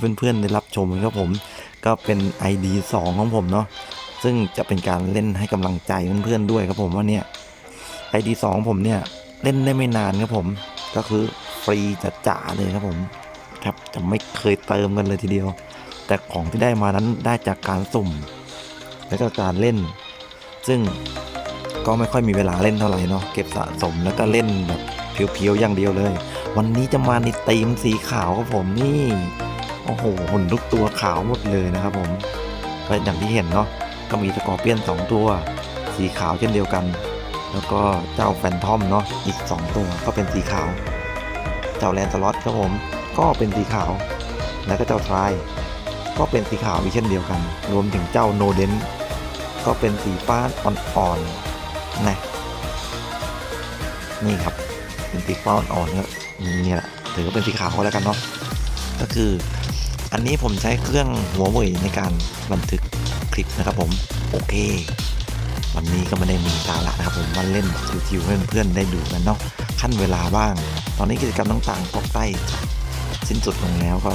ให้เพื่อนๆได้รับชมครับผม ก็เป็น ID 2 ของผมเนาะซึ่งจะเป็นการเล่นให้กำลังใจเพื่อนๆด้วยครับผมว่าเนี่ย ID 2ของผมเนี่ยเล่นได้ไม่นานครับผม ก็คือฟรีจะจ๋าเลยครับผมแทบจะไม่เคยเติมกันเลยทีเดียว แต่ของที่ได้มานั้นได้จากการสุ่ม และก็การเล่น ซึ่งก็ไม่ค่อยมีเวลาเล่นเท่าไหร่เนาะเก็บสะสมแล้วก็เล่นแบบเพียวๆอย่างเดียวเลย วันนี้จะมาในธีมสีขาวครับผมนี่ โอ้โหหุ่นทุกตัวขาวหมดเลยนะครับผมก็อย่างที่เห็นเนาะก็มีสกอร์เปียนสองตัว สีขาวเช่นเดียวกัน แล้วก็เจ้าแฟนทอมเนาะอีก 2 ตัวก็เป็นสีขาว เจ้าแลนสล็อตครับผมก็เป็นสีขาว แล้วก็เจ้าทราย ก็เป็นสีขาวอีกเช่นเดียวกัน รวมถึงเจ้าโนเดนก็เป็นสีฟ้าอ่อนๆนะนี่ครับเป็นสีฟ้าอ่อนๆครับนี่แหละถือว่าเป็นสีขาวแล้วกันเนาะก็คือ อันนี้ผมใช้เครื่องหัวเว่ยในการบันทึกคลิปนะครับผม โอเค วันนี้ก็ไม่ได้มีสาระนะครับผมมาเล่นชิวๆให้เพื่อนๆได้ดูกันเนาะขั้นเวลาบ้าง ตอนนี้กิจกรรมต่างๆก็ใกล้สิ้นสุดลงแล้วก็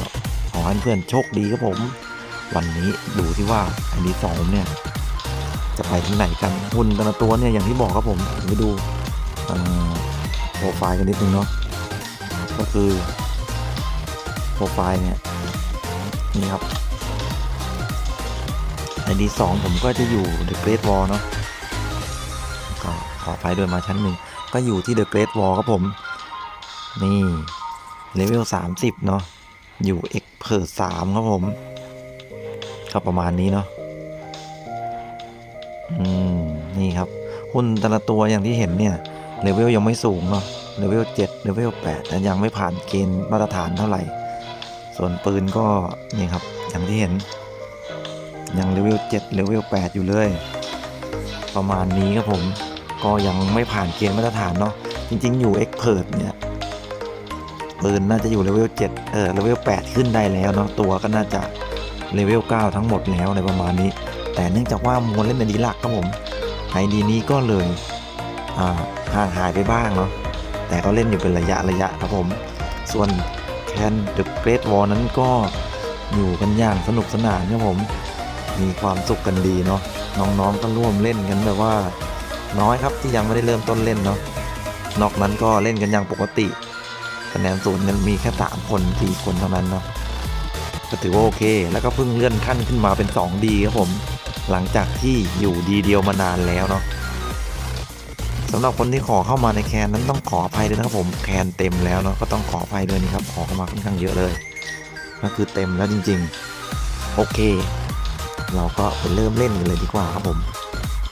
ขอให้เพื่อนโชคดีครับผม วันนี้ดูที่ว่าอันนี้สองเนี่ยจะไปที่ไหนกันหุ่นแต่ละตัวเนี่ยอย่างที่บอกครับผมไปดูโปรไฟล์กันนิดนึงเนาะก็คือโปรไฟล์เนี่ย นี่ครับ ID 2ผมก็จะอยู่ The Great Wall เนาะก็ขอไปด้วยมาชั้นหนึ่งก็อยู่ที่ The Great Wall ครับผม นี่เลเวล30เนาะอยู่ e x p e r t 3ครับผมก็ประมาณนี้เนาะอืมนี่ครับหุ้นแต่ละตัวอย่างที่เห็นเนี่ยเลเวลยังไม่สูงเนาะเลเวล7เลเวล8แต่ยังไม่ผ่านเกณฑ์มาตรฐานเท่าไหร่ ส่วนปืนก็นี่ครับอย่างที่เห็น ยังเลเวล7เลเวล8อยู่เลย ประมาณนี้ครับผมก็ยังไม่ผ่านเกณฑ์มาตรฐานเนาะจริง ๆ อยู่ Expert เนี่ยปืนน่าจะอยู่เลเวล7เออเลเวล8ขึ้นได้แล้วเนาะตัวก็น่าจะเลเวล9ทั้งหมดแล้วในประมาณนี้ แต่เนื่องจากว่ามวลเล่นในดีหลักครับผมไอดีนี้ก็เลยห่างหายไปบ้างเนาะแต่ก็เล่นอยู่เป็นระยะระยะครับผม ส่วน นเดอะเกรทวอลนั้นก็อยู่กันอย่างสนุกสนานครับผม มีความสุขกันดีเนาะน้องๆก็ร่วมเล่นกันแบบว่าน้อยครับที่ยังไม่ได้เริ่มต้นเล่นเนาะนอกนั้นก็เล่นกันอย่างปกติคะแนนศูนย์กันมีแค่สามคนสี่คนเท่านั้นเนาะก็ถือว่าโอเค แล้วก็เพิ่งเลื่อนขั้นขึ้นมาเป็น2ดีครับผม หลังจากที่อยู่ดีเดียวมานานแล้วเนาะ สำหรับคนที่ขอเข้ามาในแคนนั้นต้องขออภัยด้วยนะครับผมแคนเต็มแล้วเนาะก็ต้องขออภัยด้วยนี่ครับขอเข้ามาค่อนข้างเยอะเลยก็คือเต็มแล้วจริง ๆ โอเค เราก็ไปเริ่มเล่นกันเลยดีกว่าครับผม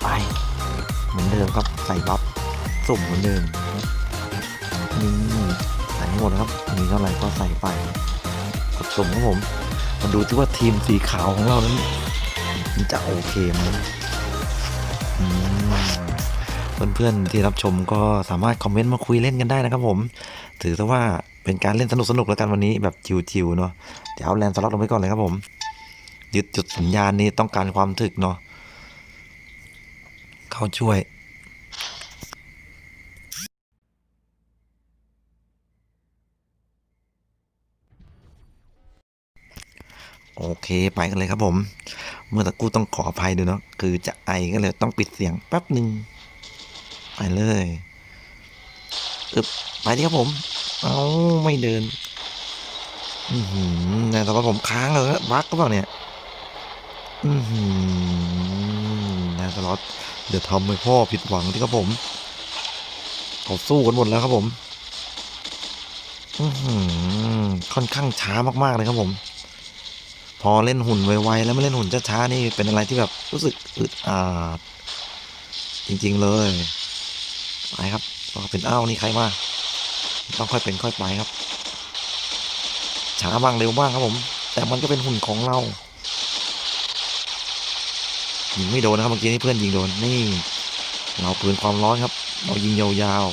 ไปเหมือนเดิมครับใส่บัฟสุ่มเหมือนเดิมนี่ใส่ให้หมดนะครับมีเท่าไหร่ก็ใส่ไปกดสุ่มครับผมมาดูที่ว่าทีมสีขาวของเรานั้นจะโอเคไหมอืม เพื่อนๆที่รับชมก็สามารถคอมเมนต์มาคุยเล่นกันได้นะครับผม ถือซะว่าเป็นการเล่นสนุกๆแล้วกันวันนี้แบบจิวๆเนาะเดี๋ยวเอาแลนด์สล็อตลงไปก่อนเลยครับผม ยึดจุดสัญญาณนี้ต้องการความถึกเนาะเข้าช่วยโอเคไปกันเลยครับผม เมื่อตะกู้ต้องขออภัยด้วยเนาะคือจะไอก็เลยต้องปิดเสียงแป๊บหนึ่ง ไปเลยอึบไปดิครับผม เอาไม่เดิน อือหือแต่ว่าผมค้างเลยบั๊กก็เปล่าเนี่ย อือหือนาสล็อตเดี๋ยวทำให้พ่อผิดหวังที่ครับผมเขาสู้กันหมดแล้วครับผม อือหือค่อนข้างช้ามากๆเลยครับผม พอเล่นหุ่นไวๆแล้วไม่เล่นหุ่นช้าๆนี่เป็นอะไรที่แบบรู้สึกอึดอัดจริง ๆ เลย ไปครับก็เป็นอ้าวนี่ใครมาต้องค่อยเป็นค่อยไปครับช้าบ้างเร็วบ้างครับผม แต่มันก็เป็นหุ่นของเรายิงไม่โดนนะครับเมื่อกี้นี่เพื่อนยิงโดนนี่ เราปืนความร้อนครับ เรายิงยาว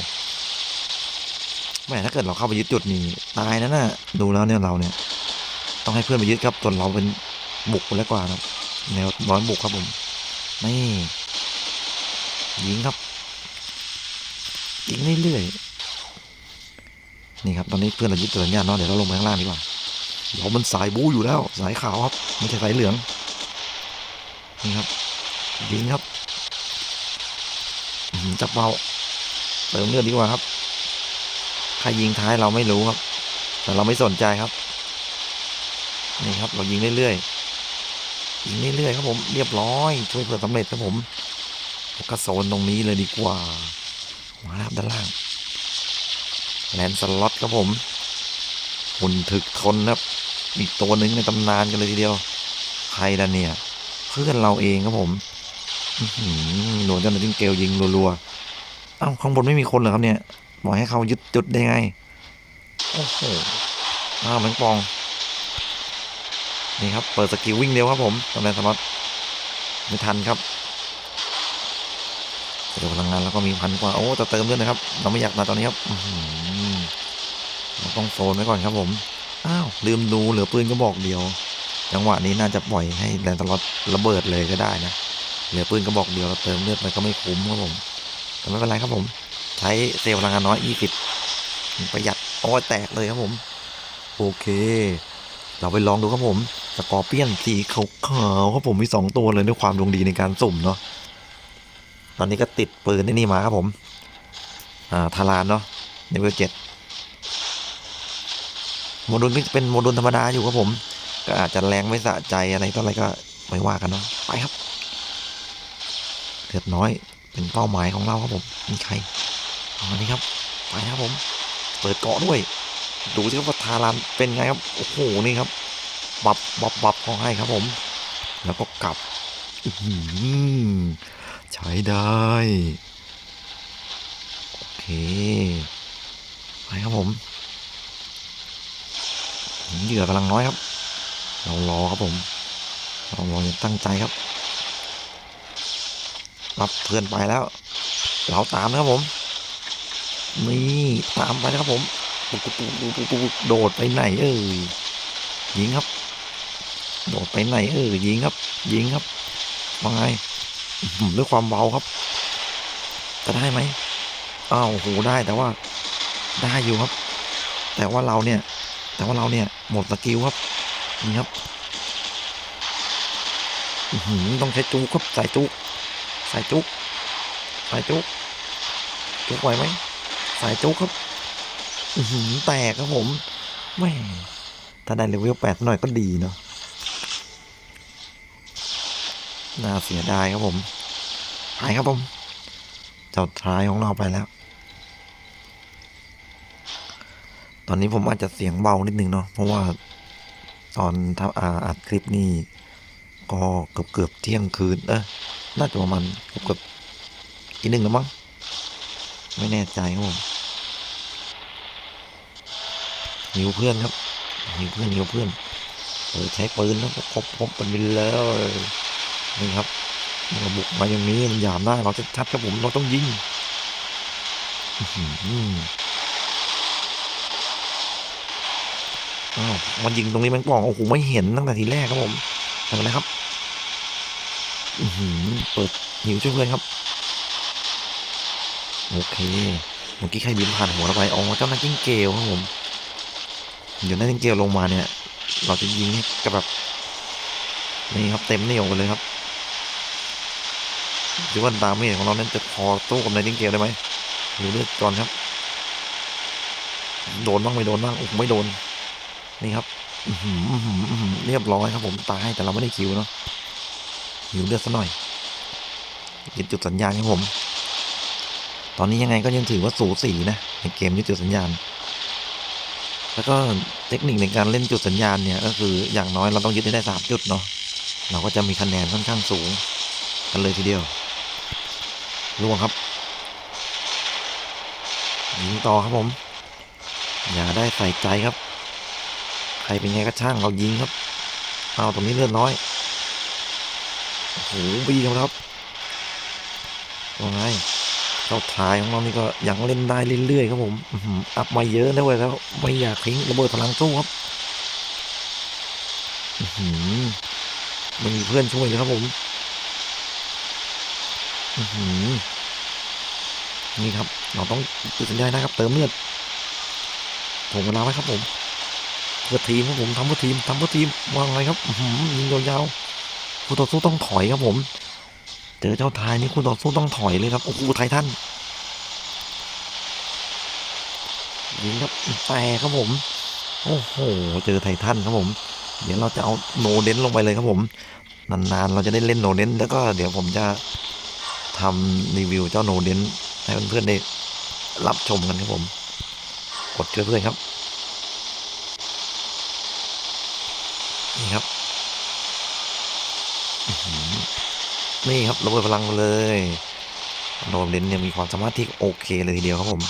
ๆแม่ถ้าเกิดเราเข้าไปยึดจุดนี้ตายนะน่ะดูแล้วเนี่ยเราเนี่ย ต้องให้เพื่อนไปยึดครับส่วนเราเป็นบุกแล้วกว่าครับแนวร้อยบุกครับผมนี่ยิงครับ ยิงเรื่อยๆนี่ครับตอนนี้เพื่อนเรายึดตัวสัญญาณเนาะเดี๋ยวเราลงไปข้างล่างดีกว่าเดี๋ยวมันสายบูอยู่แล้วสายขาวครับไม่ใช่สายเหลืองนี่ครับยิงครับจับเบาเติมเลือดดีกว่าครับใครยิงท้ายเราไม่รู้ครับ แต่เราไม่สนใจครับนี่ครับ เรายิงเรื่อยๆยิงเรื่อยๆครับผมเรียบร้อยช่วยเพื่อสำเร็จครับผมก็โซนตรงนี้เลยดีกว่า มาแล้วครับด้านล่างแลนสล็อตครับผมหุ่นถึกทนครับอีกตัวหนึ่งในตำนานกันเลยทีเดียว ใครล่ะเนี่ย เพื่อนเราเองครับผมหือโดนเจ้าหน้าที่เกลยิงรัวๆเอ้าข้างบนไม่มีคนเหรอครับเนี่ยบอกให้เขายึดจุดได้ไงโอ้โหอ้าวแมงปอง นี่ครับ เปิดสกิลวิ่งเร็วครับผมตำแหน่งสล็อตไม่ทันครับ เดี๋ยวพลังงานแล้วก็มีพันกว่าโอ้จะเติมด้วยนะครับ เราไม่อยากมาตอนนี้ครับเราต้องโซนไว้ก่อนครับผมอ้าวลืมดูเหลือปืนก็บอกเดียว จังหวะนี้น่าจะปล่อยให้แลนตลอดระเบิดเลยก็ได้นะเหลือปืนก็บอกเดียวเราเติมเลือดไปก็ไม่คุ้มครับผมแต่ไม่เป็นไรครับผม ใช้เซลล์พลังงานน้อย 20 ประหยัดโอ้แตกเลยครับผม โอเค เราไปลองดูครับผมสกอร์เปียนสีขาวๆครับผมมีสองตัวเลยด้วยความดวงดีในการสุ่มเนาะ ตอนนี้ก็ติดปืนที่นี่มาครับผม อ่าทารานเนาะเลเวลเจ็ดโมดูลก็เป็นโมดูลธรรมดาอยู่ครับผม ก็อาจจะแรงไม่สะใจอะไรต่ออะไรก็ไม่ว่ากันเนาะไปครับเลือดน้อยเป็นเป้าหมายของเราครับผมมีใครอันนี้ครับไปครับผม เปิดเกาะด้วย ดูสิครับว่าทารานเป็นไงครับโอ้โหนี่ครับบับบับบับเขาให้ครับผม แล้วก็กลับอื ใช้ได้ โอเค ไปครับผมเหยื่อกำลังน้อยครับ เรารอครับผม เรารออย่างตั้งใจครับ รับเพื่อนไปแล้ว เราตามนะครับผม นี่ตามไปนะครับผมปุ๊บปุ๊บปุ๊บปุ๊บปุ๊บโดดไปไหนเอ่ยยิงครับ โดดไปไหนเอ่ยยิงครับ ยิงครับว่าไง ด้วยความเบาครับ จะได้ไหมอ้าวโหได้แต่ว่าได้อยู่ครับ แต่ว่าเราเนี่ย แต่ว่าเราเนี่ย หมดสกิลครับนี่ครับหือต้องใช้จุกครับใส่จุกใส่จุกใส่จุกจุกไหวไหมใส่จุกครับหือแตกครับผมแม่ถ้าได้เลเวลแปดหน่อยก็ดีเนาะ น่าเสียดายครับผม หายครับผม เจ้าท้ายของเราไปแล้ว ตอนนี้ผมอาจจะเสียงเบานิดนึงเนาะ เพราะว่าตอนทำอาอัดคลิปนี่ก็เกือบเกือบเที่ยงคืน เออน่าจะประมาณเกือบเกือบอีกหนึ่งแล้วมั้ง ไม่แน่ใจครับผมหิวเพื่อนครับหิวเพื่อนหิวเพื่อนเออใช้ปืนแล้วก็ครบครบเป็นวินแล้ว นี่ครับมันบุกมาอย่างนี้มันหยามได้เราจะชัดครับผมเราต้องยิงอื้าวมันยิงตรงนี้แมงป่องโอ้โหไม่เห็นตั้งแต่ทีแรกครับผมทำอะไรครับอือหือเปิดหิวช่วยเพื่อนครับโอเคเมื่อกี้ใครบินผ่านหัวเราไปอ๋อเจ้าหน้าจิ้งเกลครับผมเดี๋ยวหน้าจิ้งเกลลงมาเนี่ย เราจะยิงให้กับแบบนี่ครับเต็มเหนียวกันเลยครับ ดูว่าดาเมจของเรานั้นจะพอตู้กับนายจิ้งเกลได้ไหมดูเลือดก่อนครับ โดนบ้างไม่โดนบ้างโอ้ไม่โดน นี่ครับเรียบร้อยครับผมตายแต่เราไม่ได้คิวเนาะหิวเลือดซะหน่อยยึดจุดสัญญาณครับผม ตอนนี้ยังไงก็ยังถือว่าสูสีนะในเกมยึดจุดสัญญาณ แล้วก็เทคนิคในการเล่นจุดสัญญาณเนี่ยก็คืออย่างน้อยเราต้องยึดให้ได้สามจุดเนาะเราก็จะมีคะแนนค่อนข้างสูงกันเลยทีเดียว ล่วงครับยิงต่อครับผม อย่าได้ใส่ใจครับ ใครเป็นไงก็ช่างเรายิงครับเอาตรงนี้เลือดน้อยโอ้โหบีครับว่าไงเจ้าทายของเรานี่ก็ยังเล่นได้เรื่อยๆครับผมอัพมาเยอะนะเว้ยแล้วไม่อยากทิ้งระเบิดพลังสู้ครับอือหือมันมีเพื่อนช่วยเลยครับผม นี่ครับ เราต้องจุดสัญญาณนะครับ เติมเลือดผมเวลาไว้ครับผมเพื่อทีมครับผมทำเพื่อทีมทำเพื่อทีมวางไงครับยิงยาวๆคู่ต่อสู้ต้องถอยครับผม เจอเจ้าทายนี่คู่ต่อสู้ต้องถอยเลยครับโอ้โหไททันยิงครับแต่ครับผม โอ้โห เจอไททันครับผม เดี๋ยวเราจะเอาโนเดนลงไปเลยครับผม นานๆ เราจะได้เล่นโนเดนแล้วก็เดี๋ยวผมจะ ทำรีวิวเจ้าโนเดนให้เพื่อนๆได้รับชมกันครับผม กดเพื่อนครับ นี่ครับ นี่ครับระเบิดพลังเลยโนเดนเนี่ยมีความสามารถที่โอเคเลยทีเดียวครับผม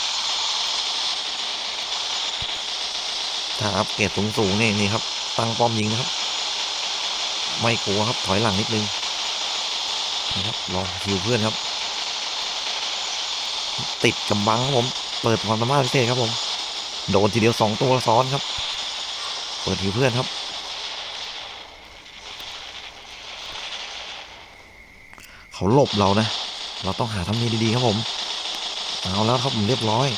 ถ้าอัพเกรดสูงๆนี่นี่ครับ ตั้งป้อมยิงนะครับ ไม่กลัวครับถอยหลังนิดนึงนะครับรอฮิวเพื่อนครับ ติดกำบังครับผม เปิดความสามารถพิเศษครับผม โดนทีเดียวสองตัวซ้อนครับ เปิดฮิวเพื่อนครับ เขาหลบเรานะ เราต้องหาทำเลดีๆครับผม เอาแล้วครับผมเรียบร้อย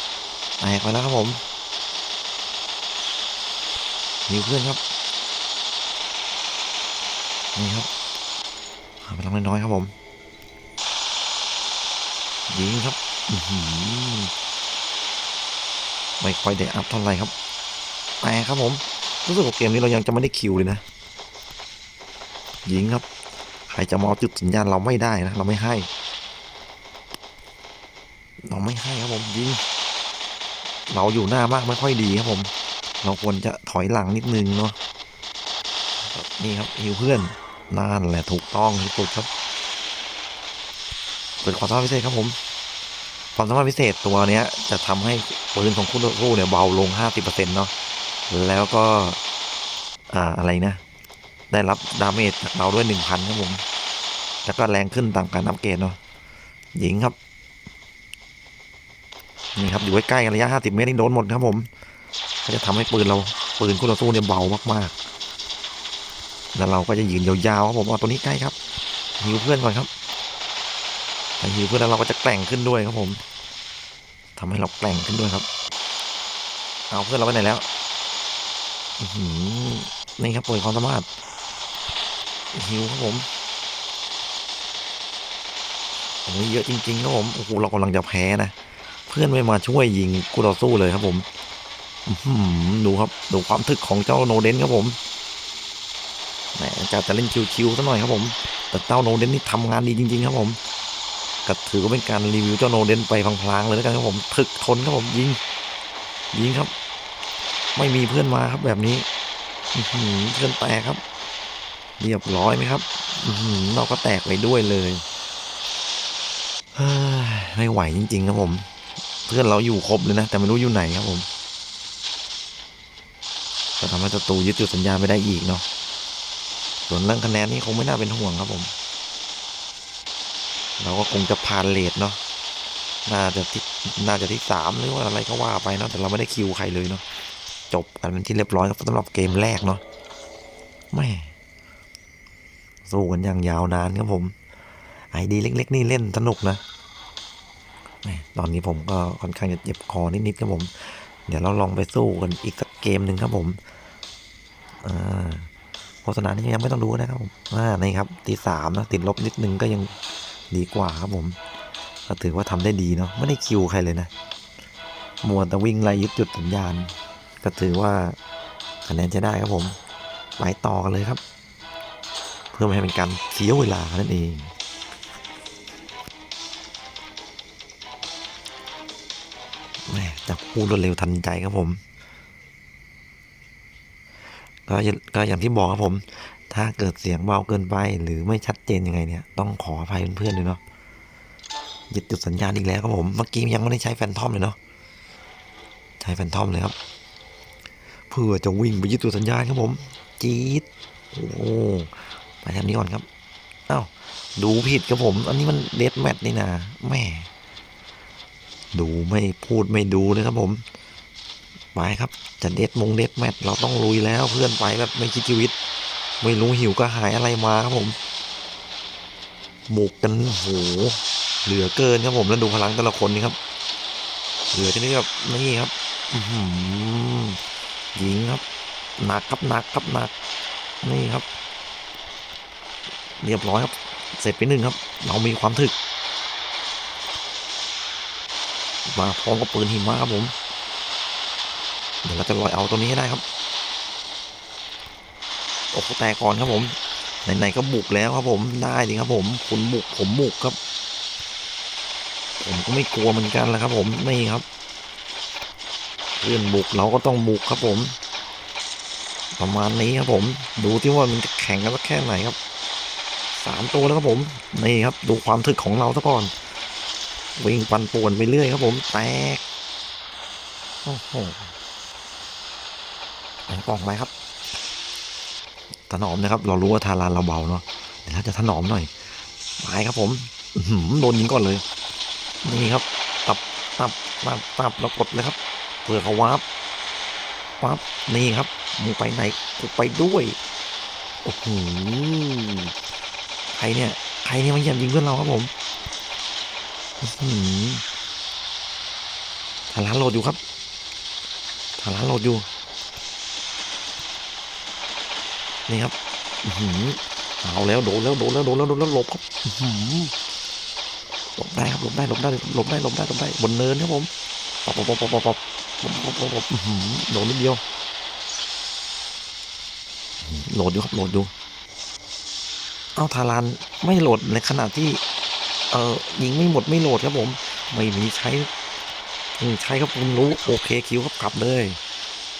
แตกไปแล้วครับผมฮิวเพื่อนครับ นี่ครับหาพลังน้อยๆครับผมยิงครับ ไม่ค่อยได้อัพเท่าไหร่ครับ แต่ครับผม รู้สึกว่าเกมนี้เรายังจะไม่ได้คิวเลยนะ ยิงครับ ใครจะมาเอจุดสัญญาณเราไม่ได้นะ เราไม่ให้ เราไม่ให้ครับผมยิง เราอยู่หน้ามากไม่ค่อยดีครับผม เราควรจะถอยหลังนิดนึงเนาะ นี่ครับฮิวเพื่อนนั่นแหละถูกต้องที่สุดครับ เปิดความสามาพิเศษครับผม ความสามารถพิเศษตัวเนี้ยจะทำให้ปืนของคู่ต่อสู้เนี่ยเบาลง 50%เนาะแล้วก็อ่าอะไรนะ ได้รับดาเมจจากเราด้วย 1,000ครับผมแล้วก็แรงขึ้นตามการอัปเกรดเนาะหญิงครับนี่ครับอยู่ใกล้ๆระยะ 50 เมตรนี่โดนหมดครับผมก็จะทำให้ปืนเราปืนคู่ต่อสู้เนี่ยเบามากๆแล้วเราก็จะยืนยาวๆครับผมเอาตัวนี้ใกล้ครับฮิวเพื่อนก่อนครับ ถ้าฮิวเพื่อนแล้วเราก็จะแกร่งขึ้นด้วยครับผมทำให้เราแกร่งขึ้นด้วยครับ เอาเพื่อนเราไปไหนแล้วนี่ครับเปิดความสามารถฮิวครับผมโอ้ยเยอะจริงๆครับผมโอ้โหเรากำลังจะแพ้นะเพื่อนไม่มาช่วยยิงกูต่อสู้เลยครับผมดูครับดูความถึกของเจ้าโนเดนครับผมแหมจะจะเล่นคิวๆซะหน่อยครับผม แต่เจ้าโนเดนนี่ทำงานดีจริง ๆ ครับผม ก็ถือว่าเป็นการรีวิวเจ้าโนเดนไปพลางๆเลยแล้วกันครับผมถึกทนครับผมยิง ยิงครับ ไม่มีเพื่อนมาครับแบบนี้เพื่อนแตกครับ เรียบร้อยไหมครับอื้อหือเราก็แตกไปด้วยเลยเฮ้ยไม่ไหวจริง ๆ ครับผม เพื่อนเราอยู่ครบเลยนะ แต่ไม่รู้อยู่ไหนครับผมก็ทำให้ศัตรูยึดจุดสัญญาณไม่ได้อีกเนาะส่วนเรื่องคะแนนนี่คงไม่น่าเป็นห่วงครับผม เราก็คงจะผ่านเลทเนาะน่าจะที่น่าจะที่สามหรือว่าอะไรก็ว่าไปเนาะแต่เราไม่ได้คิวใครเลยเนาะจบกันเป็นที่เรียบร้อยครับสำหรับเกมแรกเนาะแม่สู้กันอย่างยาวนานครับผมไอดีเล็ก ๆ นี่เล่นสนุกนะแม่ตอนนี้ผมก็ค่อนข้างจะเจ็บคอนิดๆครับผม เดี๋ยวเราลองไปสู้กันอีกสักเกมหนึ่งครับผมอ่าโฆษณานี่ยังไม่ต้องดูนะครับผมอ่านี่ครับตีสามนะติดลบนิดนึงก็ยัง ดีกว่าครับผม ก็ถือว่าทำได้ดีเนาะไม่ได้คิวใครเลยนะมัวแต่วิ่งไล่ยึดจุดสัญญาณ ก็ถือว่าคะแนนจะได้ครับผมไปต่อกันเลยครับ เพื่อไม่ให้เป็นการเสียเวลานั่นเองแหม่จับพูดรวดเร็วทันใจครับผมก็ก็อย่างที่บอกครับผม ถ้าเกิดเสียงเบาเกินไปหรือไม่ชัดเจนยังไงเนี่ย ต้องขออภัยเพื่อนๆด้วยเนาะยึดจุดสัญญาณอีกแล้วครับผมเมื่อกี้ยังไม่ได้ใช้แฟนทอมเลยเนาะใช้แฟนทอมเลยครับเพื่อจะวิ่งไปยึดจุดสัญญาณครับผม จี๊ดโอ้ไปทางนี้ก่อนครับอ้าวดูผิดครับผม อันนี้มันเดดแมทนี่นะแม่ดูไม่พูดไม่ดูเลยครับผมไปครับจะเด็ดมงเด็ดแมทเราต้องลุยแล้วเพื่อนไปแบบไม่คิดชีวิต ไม่รู้หิวก็หายอะไรมาครับผมบุกกันโหเหลือเกินครับผมแล้วดูพลังแต่ละคนนี่ครับ เหลือที่นี่แบบนี่ครับหือยิงครับหนักครับหนักครับหนักนี่ครับ เรียบร้อยครับ เสร็จไปหนึ่งครับ เรามีความถึก มาพร้อมกับปืนหิมะครับผม เดี๋ยวเราจะลอยเอาตัวนี้ให้ได้ครับ โอ้โหแตกก่อนครับผมไหนๆก็บุกแล้วครับผมได้ดิครับผมคุณบุกผมบุกครับ ผมก็ไม่กลัวเหมือนกันแหละครับ ผมนี่ครับเพื่อนบุกเราก็ต้องบุกครับผม ประมาณนี้ครับผม ดูที่ว่ามันจะแข่งกันสักแค่ไหนครับสามตัวแล้วครับผมนี่ครับ ดูความถึกของเราซะก่อนวิ่งปันป่วนไปเรื่อยครับผมแตกโอ้โหแองปองไปครับ ถนอมนะครับ เรารู้ว่าทารานเราเบาเนาะเดี๋ยวเราจะถนอมหน่อยไปครับผมหือโดนยิงก่อนเลยนี่ครับ ตับตับตับตับแล้วกดเลยครับเผื่อเขาวาร์ปวาร์ปนี่ครับมึงไปไหนกูไปด้วยโอ้โหใครเนี่ย ใครเนี่ยมันยันยิงเพื่อนเราครับผมอื้อหือฐานร้านโหลดอยู่ครับฐานร้านโหลดอยู่ นี่ครับอือเอาแล้วโดนแล้วโดนแล้วโดนแล้วโดนแล้วหลบครับหลบได้ครับหลบได้หลบได้หลบได้หลบได้หลบได้บนเนินครับผมปอบปอบปอบปอบปอบปอบปอบโดนนิดเดียวโหลดอยู่ครับโหลดอยู่เอาทารานไม่โหลดในขณะที่ เออยิงไม่หมดไม่โหลดครับผม ไม่มีใช้ใช้ครับผมรู้โอเคคิวครับกลับเลย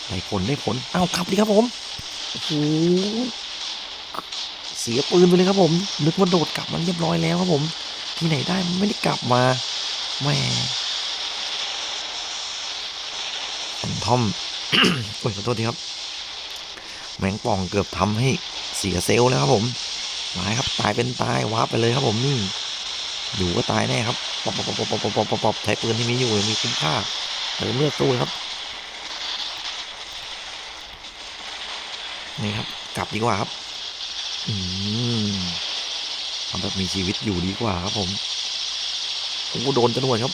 ได้ผลได้ผลเอากลับดีครับผม โอ้โหเสียปืนไปเลยครับผม นึกว่าโดดกลับมันเรียบร้อยแล้วครับผม ที่ไหนได้ไม่ได้กลับมาแม่ทอมโอ้ยขอโทษทีครับ แมงป่องเกือบทำให้เสียเซลแล้วครับผมตายครับตายเป็นตายวาร์ไปเลยครับผมนี่อยู่ก็ตายแน่ครับปอบปอบปอบปอบปอบใช้ปืนที่มีอยู่มีคุ้มค่าเติมเลือดตู้ครับ นี่ครับ กลับดีกว่าครับ อืมทำแบบมีชีวิตอยู่ดีกว่าครับผมโอ้โหโดนจรวดครับ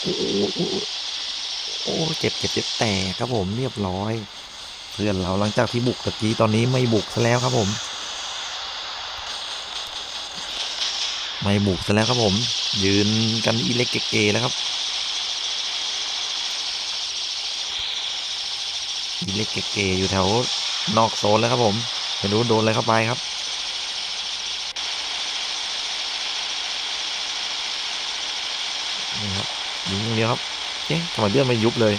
โอ้โหโอ้เจ็บเจ็บเจ็บแต่ครับผมเรียบร้อย เพื่อนเราหลังจากที่บุกตะกี้ตอนนี้ไม่บุกซะแล้วครับผม ไม่บุกซะแล้วครับผม ยืนกันอีเล็กเกๆแล้วครับอีเล็กเกๆอยู่แถว นอกโซนแล้วครับผมไม่รู้โดนอะไรเข้าไปครับนี่ครับยิงอย่างเดียวครับเอ๊ะทำไมเลือดไม่ยุบเลย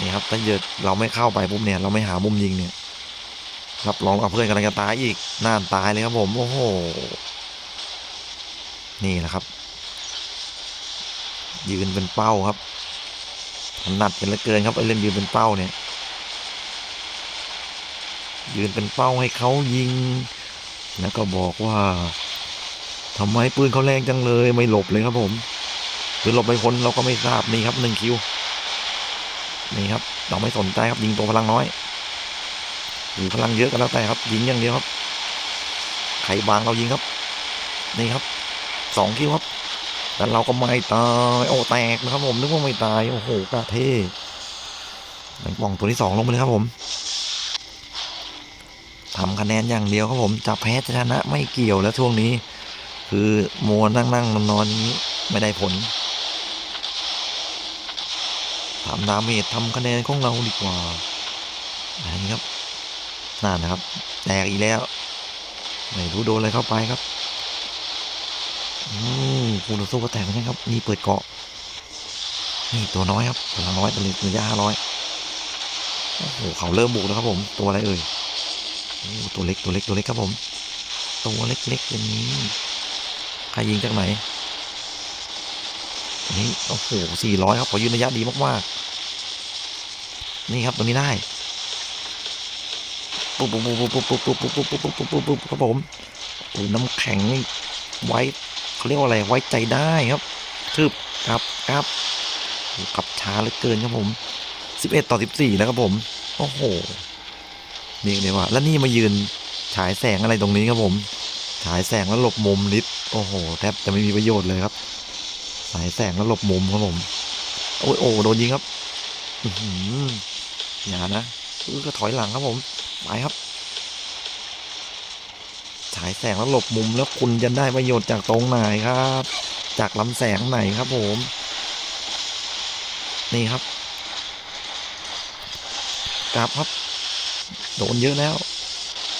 นี่ครับถ้าเกิดเราไม่เข้าไปปุ๊บเนี่ย เราไม่หามุมยิงเนี่ยรับรองกับเพื่อนกำลังจะตายอีกน่านตายเลยครับผมโอ้โหนี่แหละครับ ยืนเป็นเป้าครับถนัดกันเหลือเกินครับไอ้เล่นยืนเป็นเป้าเนี่ย ยืนเป็นเป้าให้เขายิง แล้วก็บอกว่าทำไมปืนเขาแรงจังเลย ไม่หลบเลยครับผมหรือหลบไปพ้นเราก็ไม่ทราบนี่ครับหนึ่งคิวนี่ครับเราไม่สนใจครับยิงตัวพลังน้อยหรือพลังเยอะก็แล้วแต่ครับ ยิงอย่างเดียวครับใครบางเรายิงครับ นี่ครับสองคิวครับแต่เราก็ไม่ตายโอ้แตกนะครับผมนึกว่าไม่ตายโอ้โหกระเท่แมงป่องตัวที่สองลงไปเลยครับผม ทำคะแนนอย่างเดียวครับผมจะแพ้จะชนะไม่เกี่ยวแล้วช่วงนี้ คือมัวนั่งนั่งนอนนอนอย่างนี้ไม่ได้ผลทำดาเมจทำคะแนนของเราดีกว่าอันนี้ครับนั่นนะครับแตกอีกแล้ว ไม่รู้โดนอะไรเข้าไปครับอืมคูณสู้ก็แตกเหมือนกันครับ นี่เปิดเกาะ นี่ตัวน้อยครับตัวน้อยตัวนี้ระยะห้าร้อยโอ้โหเขาเริ่มบุกแล้วครับผม ตัวอะไรเอ่ย โอ้ตัวเล็กตัวเล็กตัวเล็กครับผม ตัวเล็กๆอย่างนี้ ใครยิงจากไหน นี่โอ้โหสี่ร้อยครับขอยืนระยะดีมากๆ นี่ครับตัวนี้ได้ ปุ๊บปุ๊บปุ๊บปุ๊บปุ๊บปุ๊บปุ๊บปุ๊บปุ๊บปุ๊บปุ๊บปุ๊บครับผมโอ้น้ำแข็งไว้เขาเรียกว่าอะไรไว้ใจได้ครับทึบครับครับโอ้ขับช้าเหลือเกินครับผมสิบเอ็ดต่อสิบสี่แล้วครับผม โอ้โห เลยว่า แล้วนี่มายืนฉายแสงอะไรตรงนี้ครับผม ฉายแสงแล้วหลบมุมนิด โอ้โหแทบจะไม่มีประโยชน์เลยครับฉายแสงแล้วหลบมุมครับผม โอ้ยโอ้โดนยิงครับอื้อหืออย่านะเออก็ถอยหลังครับผมไปครับฉายแสงแล้วหลบมุมแล้วคุณจะได้ประโยชน์จากตรงไหนครับ จากลำแสงไหนครับผม นี่ครับกราบครับ โดนเยอะแล้ว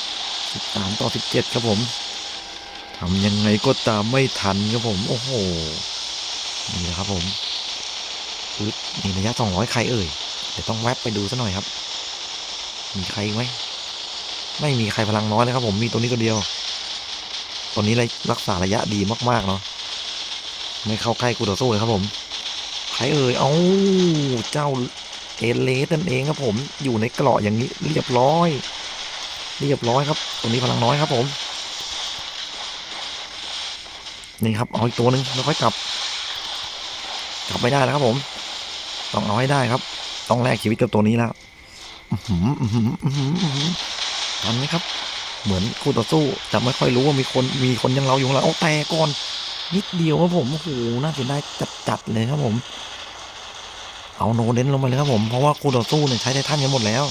13 ต่อ 17 ครับผมทำยังไงก็ตามไม่ทันครับผม โอ้โห นี่นะครับผมปึ๊บมีระยะ 200 ใครเอ่ย เดี๋ยวต้องแวบไปดูซะหน่อยครับ มีใครไหม ไม่มีใครพลังน้อยเลยครับผม มีตัวนี้ตัวเดียว ตัวนี้เลยรักษาระยะดีมากๆเนาะ ไม่เข้าใกล้กูต่อสู้เลยครับผม ใครเอ่ย เอ้า เจ้า เอเลสนั่นเองครับผมอยู่ในเกราะอย่างนี้เรียบร้อย เรียบร้อยครับตัวนี้พลังน้อยครับผม นี่ครับเอาอีกตัวหนึ่งแล้วค่อยกลับ กลับไม่ได้แล้วครับผม ต้องเอาให้ได้ครับ ต้องแลกชีวิตกับตัวนี้แล้วอื้อหืออื้อหืออื้อหืออื้อหือทันไหมครับ เหมือนคู่ต่อสู้แต่ไม่ค่อยรู้ว่ามีคนมีคนยังเราอยู่ข้างหลังโอ้แต่ก่อนนิดเดียวครับผมโอ้โหน่าเสียดายจัดๆเลยครับผม เอาโนเดนลงไปเลยครับผม เพราะว่าคู่ต่อสู้เนี่ยใช้ไททันกันหมดแล้ว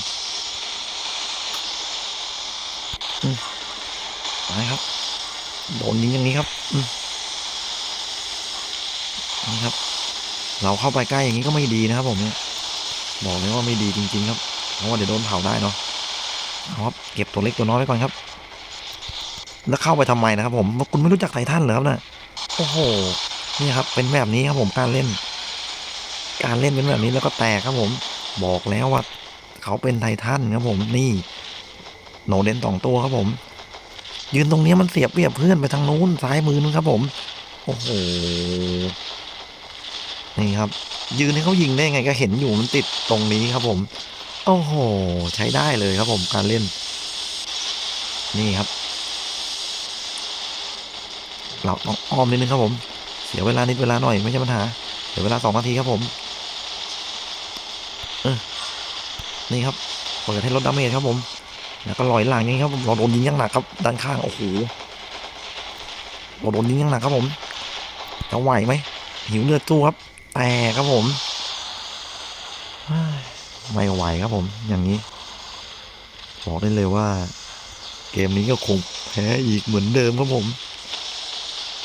อืมไปครับ โดนยิงอย่างนี้ครับอืมนี่ครับ เราเข้าไปใกล้อย่างนี้ก็ไม่ดีนะครับ ผมเนี่ยบอกเลยว่าไม่ดีจริง ๆ ครับ เพราะว่าเดี๋ยวโดนเผาได้เนาะเอาครับเก็บตัวเล็กตัวน้อยไว้ก่อนครับ แล้วเข้าไปทำไมนะครับ ผมว่าคุณไม่รู้จักไททันเหรอครับน่ะโอ้โห นี่ครับ เป็นแบบนี้ครับผมการเล่น การเล่นเป็นแบบนี้แล้วก็แตกครับผม บอกแล้วว่า เขาเป็นไททันครับผมนี่โนเดนสองตัวครับผม ยืนตรงนี้มันเสียบเปรียบเพื่อนไปทางนู้นซ้ายมือนู้นครับผม โอ้โหนี่ครับ ยืนให้เขายิงได้ไงก็เห็นอยู่มันติดตรงนี้ครับผม โอ้โห ใช้ได้เลยครับผมการเล่น นี่ครับ เราต้องอ้อมนิดนึงครับผม เสียเวลานิดเวลาหน่อยไม่ใช่ปัญหาเดี๋ยวเวลาสองนาทีครับผม นี่ครับ เปิดให้ลดดาเมจครับผม แล้วก็ลอยหลังอย่างนี้ครับผมเราโดนยิงยังหนักครับ ด้านข้าง โอ้โหเราโดนยิงยังหนักครับผมจะไหวไหม หิวเลือดสู้ครับ แต่ครับผม ไม่ไหวครับผม อย่างนี้ บอกได้เลยว่า เกมนี้ก็คงแพ้อีกเหมือนเดิมครับผม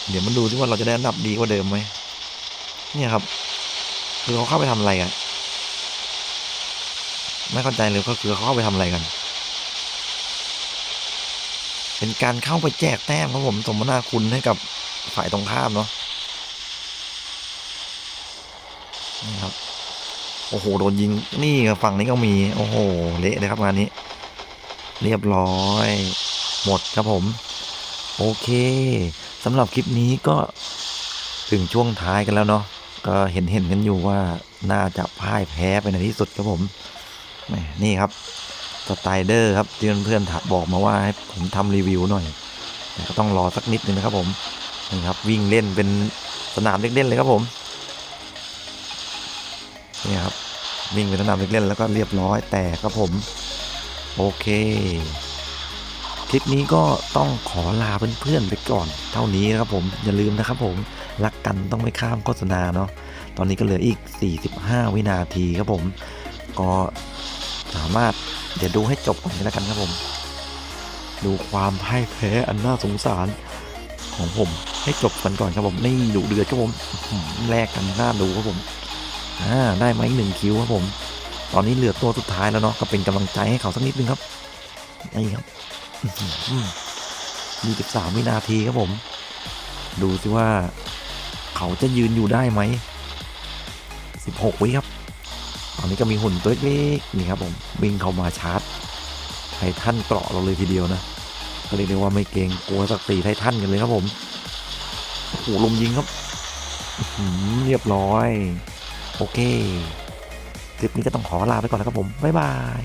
เดี๋ยวมันดูที่ว่าเราจะได้อันดับดีกว่าเดิมไหม เนี่ยครับ คือเขาเข้าไปทำอะไรกัน ไม่เข้าใจเลยก็คือเขาเข้าไปทำอะไรกัน เป็นการเข้าไปแจกแต้มครับผมสมนาคุณให้กับฝ่ายตรงข้ามเนาะนี่ครับ โอ้โหโดนยิงนี่ฝั่งนี้ก็มี โอ้โหเละเลยครับงานนี้ เรียบร้อย หมดครับผม โอเคสำหรับคลิปนี้ก็ถึงช่วงท้ายกันแล้วเนาะก็เห็นเห็นกันอยู่ว่าน่าจะพ่ายแพ้ไปในที่สุดครับผม นี่ครับสไตเดอร์ครับที่เพื่อนๆบอกมาว่าให้ผมทำรีวิวหน่อยแต่ก็ต้องรอสักนิดนึงนะครับผมนี่ครับวิ่งเล่นเป็นสนามเด็กเล่นเลยครับผมนี่ครับวิ่งเป็นสนามเด็กเล่นแล้วก็เรียบร้อยแต่ครับผม โอเคคลิปนี้ก็ต้องขอลาเพื่อนๆไปก่อน เท่านี้นะครับผมอย่าลืมนะครับผมรักกันต้องไม่ข้ามโฆษณาเนาะตอนนี้ก็เหลืออีก 45 วินาทีครับผม ก็ สามารถเดี๋ยวดูให้จบก่อนก็แล้วกันครับผม ดูความพ่ายแพ้อันน่าสงสารของผมให้จบกันก่อนครับผมนี่ดุเดือดครับผมแลกกันน่าดูครับผมอ่าได้ไหมหนึ่งคิวครับผม ตอนนี้เหลือตัวสุดท้ายแล้วเนาะก็เป็นกำลังใจให้เขาสักนิดนึงครับนี่ครับมีสิบสามวินาทีครับผม ดูสิว่า เขาจะยืนอยู่ได้ไหมสิบหกวิครับ ตอนนี้ก็มีหุ่นตัวเล็กๆนี่ครับผมวิ่งเข้ามาชาร์จไททันเกราะเราเลยทีเดียวนะก็เรียกได้ว่าไม่เกรงกลัวสักตีไททันกันเลยครับผมโอ้โหลมยิงครับหือเรียบร้อย โอเคคลิปนี้ก็ต้องขอลาไปก่อนแล้วครับผม บ๊ายบาย